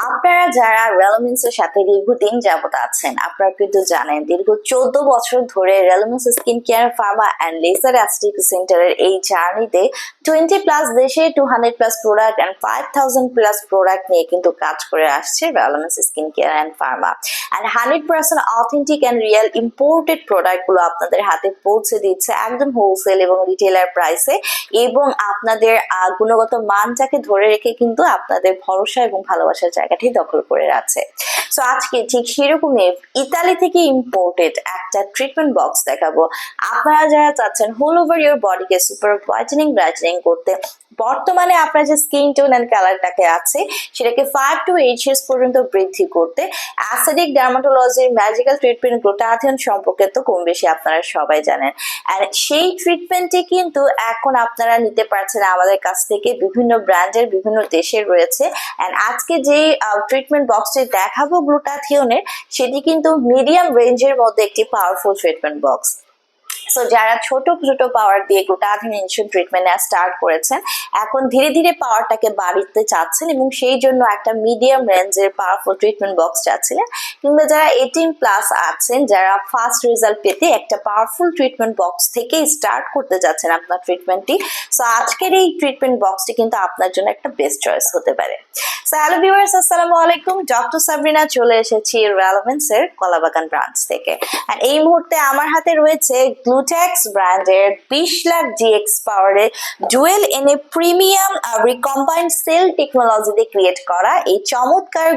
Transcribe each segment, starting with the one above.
আপনারা যারা রেলমেন্স এর সাথে দীর্ঘদিন যাবত আছেন, আপনারা কিন্তু জানেন দীর্ঘ চোদ্দ বছর ধরে রেলমেন্স skin care pharma and laser aesthetic centre এই জার্নিতে টোয়েন্টি প্লাস দেশে two hundred plus product and five thousand plus product নিয়ে কিন্তু কাজ করে আসছে রেলমেন্স skin care and pharma and hundred percent authentic and real imported প্রোডাক্টগুলো আপনাদের হাতে পৌঁছে দিচ্ছে একদম হোলসেল এবং রিটেলার প্রাইসে এবং আপনাদের গুণগত মানটাকে ধরে রেখে কিন্তু আপনাদের ভরসা এবং ভালোবাসা ভালোবাসার জায়গাটি দখল করে আছে সো আজকে ঠিক সেরকমই ইতালি থেকে ইম্পোর্টেড একটা ট্রিটমেন্ট বক্স দেখাবো। আপনারা যারা চাচ্ছেন হোল ওভার ইউর বডিকে সুপার হোয়াইটেনিং ব্রাইটেনিং করতে, বর্তমানে আপনার যে স্কিন টোন অ্যান্ড কালারটাকে আছে, সেটাকে ফাইভ টু এইট ইয়ার্স পর্যন্ত বৃদ্ধি করতে অ্যাসিডিক ডার্মাটোলজির ম্যাজিক্যাল ট্রিটমেন্ট গ্লুটাথিয়ন সম্পর্কে তো কম বেশি আপনারা সবাই জানেন। আর সেই ট্রিটমেন্টটি কিন্তু এখন আপনারা নিতে পারছেন আমাদের কাছ থেকে বিভিন্ন ব্র্যান্ডের বিভিন্ন দেশের রয়েছে। অ্যান্ড আজকে যে ট্রিটমেন্ট বক্সটি দেখাবো গ্লুটাথিয়নের সেটি কিন্তু মিডিয়াম রেঞ্জের মধ্যে একটি পাওয়ারফুল ট্রিটমেন্ট বক্স সো যারা ছোট ছোট পাওয়ার দিয়ে গ্লুটাথিয়ন ইনসুলিন ট্রিটমেন্ট স্টার্ট করেছেন, এখন ধীরে ধীরে পাওয়ারটাকে বাড়িতে চাচ্ছেন এবং সেই জন্য একটা মিডিয়াম রেঞ্জের পাওয়ারফুল ট্রিটমেন্ট বক্স চাচ্ছিলেন। কিংবা যারা এইটিন প্লাস আছেন, যারা ফার্স্ট রেজাল্ট পেতে একটা পাওয়ারফুল ট্রিটমেন্ট বক্স থেকে স্টার্ট করতে যাচ্ছেন আপনার ট্রিটমেন্টটি সো আজকের এই ট্রিটমেন্ট বক্সটি কিন্তু আপনার জন্য একটা বেস্ট চয়েস হতে পারে। হ্যালো ভিউয়ার্স আসসালামু আলাইকুম ডক্টর সাবরিনা চলে এসেছি কলাবাগান ব্রাঞ্চ থেকে। এই মুহূর্তে আমার হাতে রয়েছে ব্র্যান্ডের বিশ লাখ জিএক্স এনে প্রিমিয়াম সেল টেকনোলজি দিয়ে ক্রিয়েট করা এই চমৎকার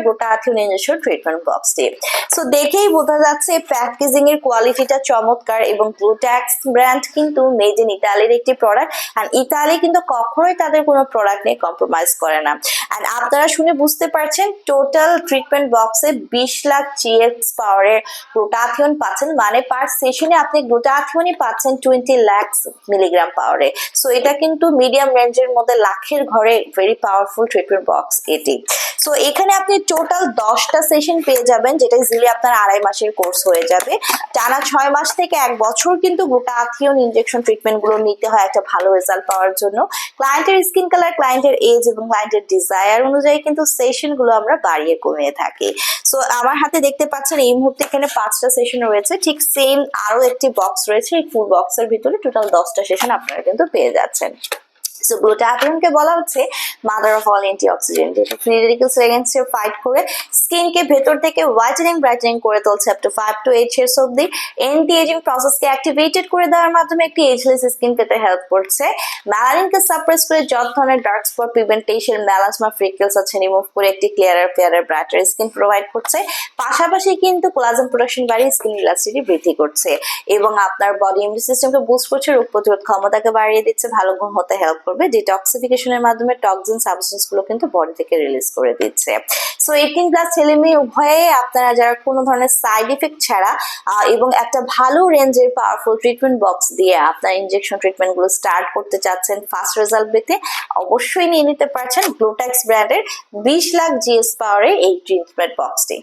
ইঞ্জেকশন ট্রিটমেন্ট বক্সটি সো দেখেই বোঝা যাচ্ছে প্যাকেজিং এর কোয়ালিটিটা চমৎকার এবং গ্লুট্যাক্স ব্র্যান্ড কিন্তু মেড ইন ইতালির একটি প্রোডাক্ট আর ইতালি কিন্তু কখনোই তাদের কোনো প্রোডাক্ট নিয়ে কম্প্রোমাইজ করে না। আর আপনারা শুনে বুঝতে পারছেন টোটাল ট্রিটমেন্ট বক্সে বিশ লাখ জিএক্স পাওয়ারের গ্লুটাথিয়ন পাচ্ছেন। মানে পার সেশনে আপনি গ্লুটাথিয়নই পাচ্ছেন টোয়েন্টি ল্যাক্স মিলিগ্রাম পাওয়ারে সো এটা কিন্তু মিডিয়াম রেঞ্জের মধ্যে লাখের ঘরে ভেরি পাওয়ারফুল ট্রিটমেন্ট বক্স এটি। সো এখানে আপনি টোটাল দশটা সেশন পেয়ে যাবেন, যেটা ইজিলি আপনার আড়াই মাসের কোর্স হয়ে যাবে। টানা ছয় মাস থেকে এক বছর কিন্তু গ্লুটাথিয়ন ইনজেকশন ট্রিটমেন্টগুলো নিতে হয় একটা ভালো রেজাল্ট পাওয়ার জন্য। ক্লায়েন্টের স্কিন কালার ক্লায়েন্টের এজ এবং ক্লায়েন্টের ডিজায়ার অনুযায়ী কিন্তু সেশনগুলো আমরা বাড়িয়ে কমিয়ে থাকি। সো আমার হাতে দেখতে পাচ্ছেন এই মুহূর্তে এখানে পাঁচটা সেশন রয়েছে। ঠিক সেম আরও একটি বক্স রয়েছে, এই ফুল বক্সের ভিতরে টোটাল দশটা সেশন আপনারা কিন্তু পেয়ে যাচ্ছেন। সো গ্লুটাথিয়নকে বলা হচ্ছে mother of all anti oxidant যেটা ফ্রি ফাইট করে। স্কিনকে ভেতর থেকে হোয়াইটেনিং ব্রাইটেনিং করে তুলছে আপ টু টু ইয়ার্স অব্দি এন্টি এজিং প্রসেসকে অ্যাক্টিভেটেড করে দেওয়ার মাধ্যমে একটি এজলেস স্কিন পেতে হেল্প করছে। সাপ্রেস করে যত ধরনের ডার্ক স্পট পিগমেন্টেশন ফ্রিকেলস আছে রিমুভ করে একটি clearer fairer brighter skin provide করছে। পাশাপাশি কিন্তু কোলাজেন প্রোডাকশন বাড়িয়ে স্কিন ইলাস্টিটি বৃদ্ধি করছে। এবং আপনার বডি ইমিউন সিস্টেমকে বুস্ট করছে, রোগ প্রতিরোধ ক্ষমতাকে বাড়িয়ে দিচ্ছে, ভালো গুণ হতে হেল্প করবে ডিটক্সিফিকেশনের মাধ্যমে টক্সিন সাবস্টেন্সগুলো কিন্তু বডি থেকে রিলিজ করে দিচ্ছে। সো এইটিন প্লাস ছেলে মেয়ে, উভয়ে আপনারা যারা কোনো ধরনের সাইড ইফেক্ট ছাড়া এবং একটা ভালো রেঞ্জের পাওয়ারফুল ট্রিটমেন্ট বক্স দিয়ে আপনার ইনজেকশন ট্রিটমেন্টগুলো স্টার্ট করতে চাচ্ছেন ফার্স্ট রেজাল্ট পেতে, অবশ্যই নিয়ে নিতে পারছেন গ্লুট্যাক্স ব্র্যান্ডের বিশ লাখ জিএস পাওয়ারের এই ট্রিটমেন্ট বক্সটি